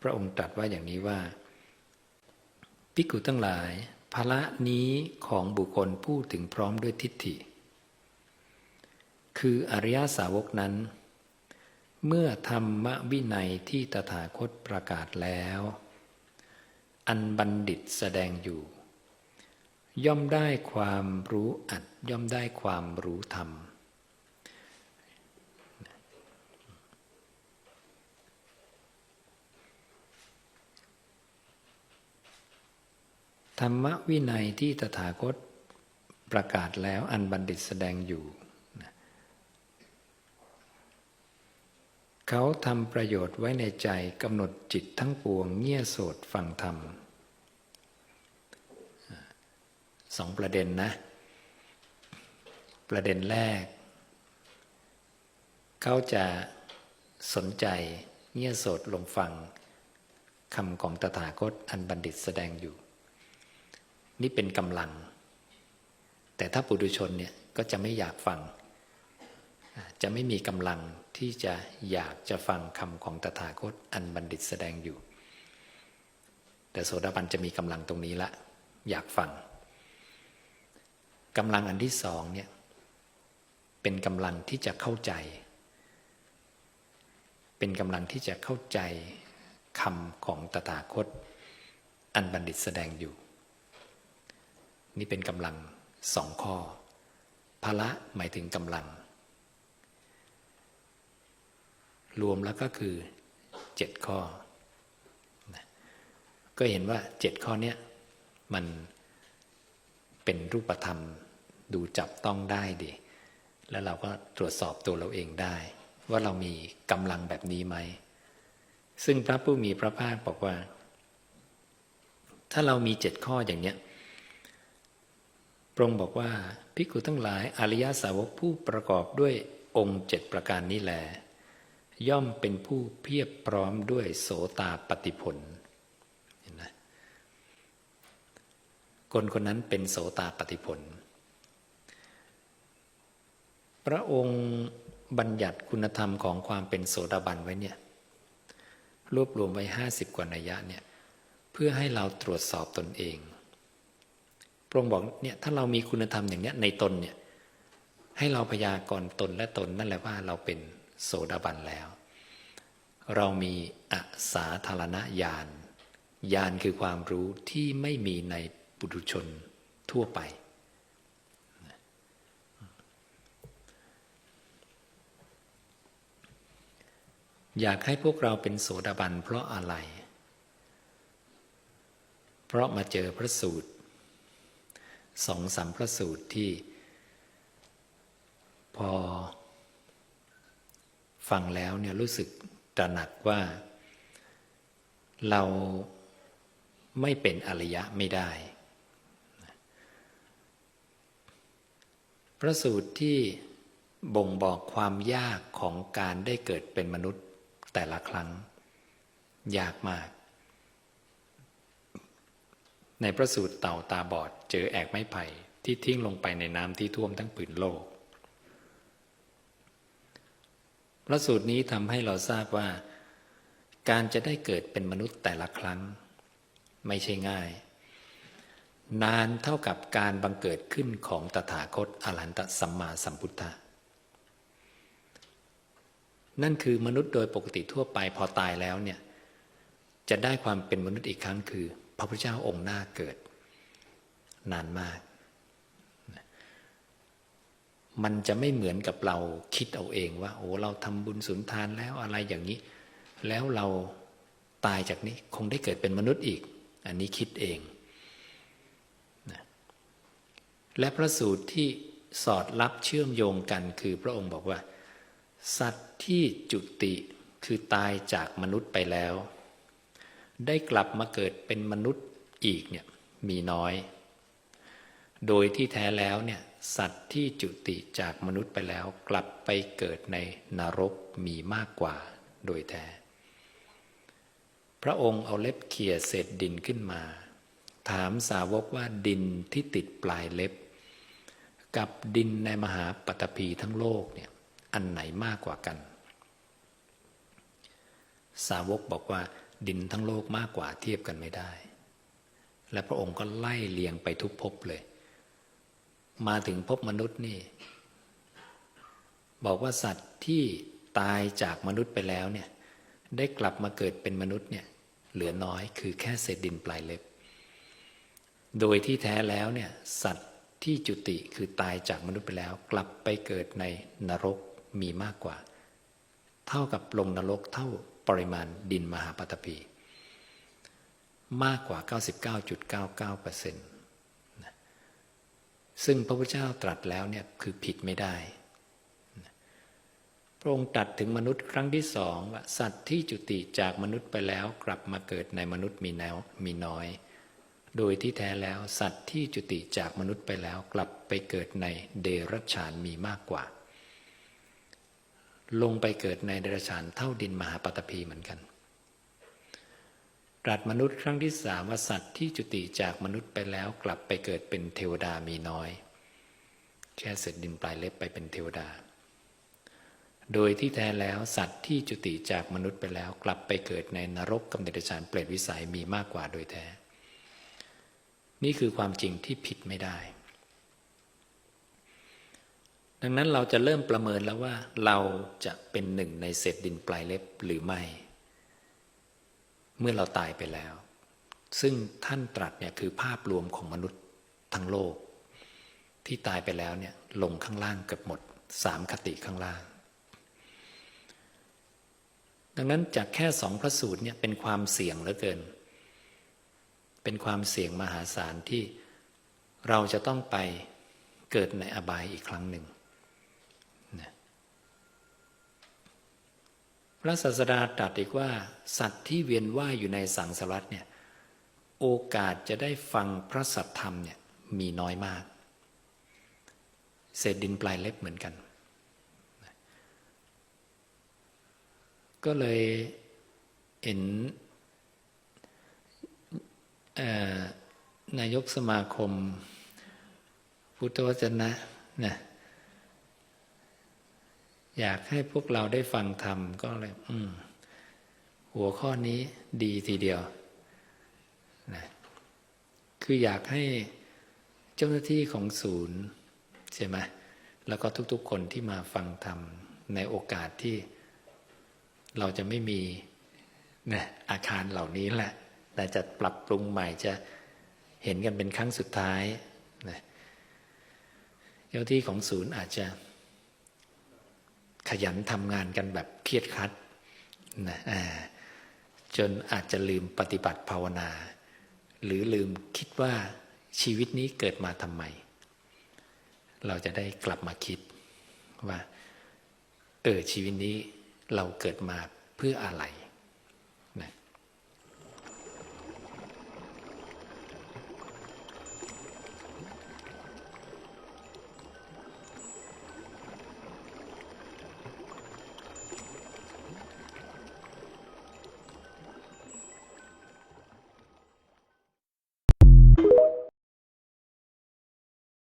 พระองค์ตรัสว่าอย่างนี้ว่า ภิกขุทั้งหลายภาระนี้ของบุคคลผู้ถึงพร้อมด้วยทิฏฐิ คืออริยสาวกนั้น เมื่อธรรมวินัยที่ตถาคตประกาศแล้ว อันบัณฑิตแสดงอยู่ ย่อมได้ความรู้อัดย่อมได้ความรู้ธรรม ธรรมวินัยที่ตถาคตประกาศแล้วอันบัณฑิตแสดงอยู่ เขาทำประโยชน์ไว้ในใจกำหนดจิตทั้งปวงเงี่ยโสดฟังธรรมสองประเด็นนะ ประเด็นแรก เขาจะสนใจเงี่ยโสดลงฟังคำของตถาคตอันบัณฑิตแสดงอยู่ นี่เป็นกำลัง แต่ถ้าปุถุชนเนี่ยก็จะไม่อยากฟัง จะไม่มีกำลังที่จะอยากจะฟังคำของตถาคตอันบัณฑิตแสดงอยู่ แต่โสดาบันจะมีกำลังตรงนี้ละ อยากฟังกำลังอันที่สองเนี่ยเป็นกำลังที่จะเข้าใจ เป็นกำลังที่จะเข้าใจคำของตถาคต อันบัณฑิตแสดงอยู่ นี่เป็นกำลังสองข้อภละหมายถึงกำลัง รวมแล้วก็คือเจ็ดข้อ ก็เห็นว่าเจ็ดข้อนี้มันเป็นรูปธรรมดูจับต้องได้ดี แล้วเราก็ตรวจสอบตัวเราเองได้ ว่าเรามีกำลังแบบนี้ไหม ซึ่งพระผู้มีพระภาคบอกว่า ถ้าเรามีเจ็ดข้ออย่างเนี้ย ระองค์บอกว่าภิกขุทั้งหลายอริยสาวกผู้ประกอบด้วยองค์เจ็ดประการนี้แหลย่อมเป็นผู้เพียบพร้อมด้วยโสตาปฏิผลเห็นไหมคนคนนั้นเป็นโสตาปฏิผล พระองค์บัญญัติคุณธรรมของความเป็นโสดาบันไว้เนี่ยรวบรวมไว้ห้าสิบกว่านัยยะเนี่ยเพื่อให้เราตรวจสอบตนเอง พระองค์บอกเนี่ยถ้าเรามีคุณธรรมอย่างเนี้ยในตนเนี่ยให้เราพยากรณ์ตนและตนนั่นแหละว่าเราเป็นโสดาบันแล้ว เรามีอสาธารณญาณญาณคือความรู้ที่ไม่มีในปุถุชนทั่วไป อยากให้พวกเราเป็นโสดาบันเพราะอะไร เพราะมาเจอพระสูตร สองสามพระสูตรที่ พอ ฟังแล้วเนี่ยรู้สึกตระหนักว่า เราไม่เป็นอริยะไม่ได้ พระสูตรที่บ่งบอกความยากของการได้เกิดเป็นมนุษย์แต่ละครั้ง ยากมาก ในพระสูตรเต่าตาบอดเจอแอกไม้ไผ่ที่ทิ้งลงไปในน้ำที่ท่วมทั้งผืนโลก พระสูตรนี้ทำให้เราทราบว่า การจะได้เกิดเป็นมนุษย์แต่ละครั้ง ไม่ใช่ง่าย นานเท่ากับการบังเกิดขึ้นของตถาคตอรหันตสัมมาสัมพุทธะนั่นคือมนุษย์โดยปกติทั่วไปพอตายแล้วเนี่ยจะได้ความเป็นมนุษย์อีกครั้งคือ พระพุทธเจ้าองค์หน้าเกิด นานมาก มันจะไม่เหมือนกับเราคิดเอาเองว่า โอ้เราทำบุญสุนทานแล้วอะไรอย่างนี้ แล้วเราตายจากนี้คงได้เกิดเป็นมนุษย์อีก อันนี้คิดเองและพระสูตรที่สอดรับเชื่อมโยงกันคือพระองค์บอกว่า สัตว์ที่จุติคือตายจากมนุษย์ไปแล้ว ได้กลับมาเกิดเป็นมนุษย์อีกเนี่ยมีน้อย โดยที่แท้แล้วเนี่ยสัตว์ที่จุติจากมนุษย์ไปแล้ว กลับไปเกิดในนรกมีมากกว่าโดยแท้ พระองค์เอาเล็บเขี่ยเศษดินขึ้นมา ถามสาวกว่าดินที่ติดปลายเล็บ กับดินในมหาปัตภีทั้งโลกเนี่ยอันไหนมากกว่ากัน สาวกบอกว่า ดินทั้งโลกมากกว่าเทียบกันไม่ได้ และพระองค์ก็ไล่เลียงไปทุกภพเลย มาถึงภพมนุษย์นี่ บอกว่าสัตว์ที่ตายจากมนุษย์ไปแล้วเนี่ย ได้กลับมาเกิดเป็นมนุษย์เนี่ย เหลือน้อยคือแค่เศษดินปลายเล็บ โดยที่แท้แล้วเนี่ยสัตว์ที่จุติคือตายจากมนุษย์ไปแล้ว กลับไปเกิดในนรกมีมากกว่า เท่ากับลงนรกเท่า ปริมาณดินมหาปฐพี มากกว่า 99.99%ซึ่งพระพุทธเจ้าตรัสแล้วเนี่ยคือผิดไม่ได้พระองค์ตรัสถึงมนุษย์ครั้งที่สองว่าสัตว์ที่จุติจากมนุษย์ไปแล้วกลับมาเกิดในมนุษย์มีแนวมีน้อย โดยที่แท้แล้วสัตว์ที่จุติจากมนุษย์ไปแล้วกลับไปเกิดในเดรัจฉานมีมากกว่า ลงไปเกิดในเดรัจฉานเท่าดินมหาปฐพีเหมือนกันตรัสมนุษย์ครั้งที่สามว่าสัตว์ที่จุติจากมนุษย์ไปแล้วกลับไปเกิดเป็นเทวดามีน้อย แค่เศษดินปลายเล็บไปเป็นเทวดา โดยที่แท้แล้วสัตว์ที่จุติจากมนุษย์ไปแล้วกลับไปเกิดในนรกกับเดรัจฉานเปรตวิสัยมีมากกว่าโดยแท้ นี่คือความจริงที่ผิดไม่ได้ ดังนั้นเราจะเริ่มประเมินแล้วว่า เราจะเป็นหนึ่งในเศษดินปลายเล็บหรือไม่ เมื่อเราตายไปแล้ว ซึ่งท่านตรัสเนี่ยคือภาพรวมของมนุษย์ทั้งโลก ที่ตายไปแล้วเนี่ยลงข้างล่างเกือบหมดสามคติข้างล่าง ดังนั้นจากแค่สองพระสูตรเนี่ยเป็นความเสี่ยงเหลือเกิน เป็นความเสี่ยงมหาศาลที่เราจะต้องไปเกิดในอบายอีกครั้งหนึ่งนะ พระศาสดาตรัสอีกว่า สัตว์ที่เวียนว่ายอยู่ในสังสารวัฏเนี่ยโอกาสจะได้ฟังพระสัทธรรมเนี่ยมีน้อยมาก เศษดินปลายเล็บเหมือนกัน ก็เลยเห็นนายกสมาคม พุทธวจนะนะ อยากให้พวกเราได้ฟังธรรมก็เลยอืมหัวข้อนี้ดีทีเดียวนะคืออยากให้เจ้าหน้าที่ของศูนย์ใช่ไหมแล้วก็ทุกๆคนที่มาฟังธรรมในโอกาสที่เราจะไม่มีนะอาคารเหล่านี้แหละแต่จะปรับปรุงใหม่จะเห็นกันเป็นครั้งสุดท้ายนะเจ้าที่ของศูนย์อาจจะ ขยันทำงานกันแบบเครียดครัดนะจนอาจจะลืมปฏิบัติภาวนา หรือลืมคิดว่าชีวิตนี้เกิดมาทำไม เราจะได้กลับมาคิดว่า เออชีวิตนี้เราเกิดมาเพื่ออะไร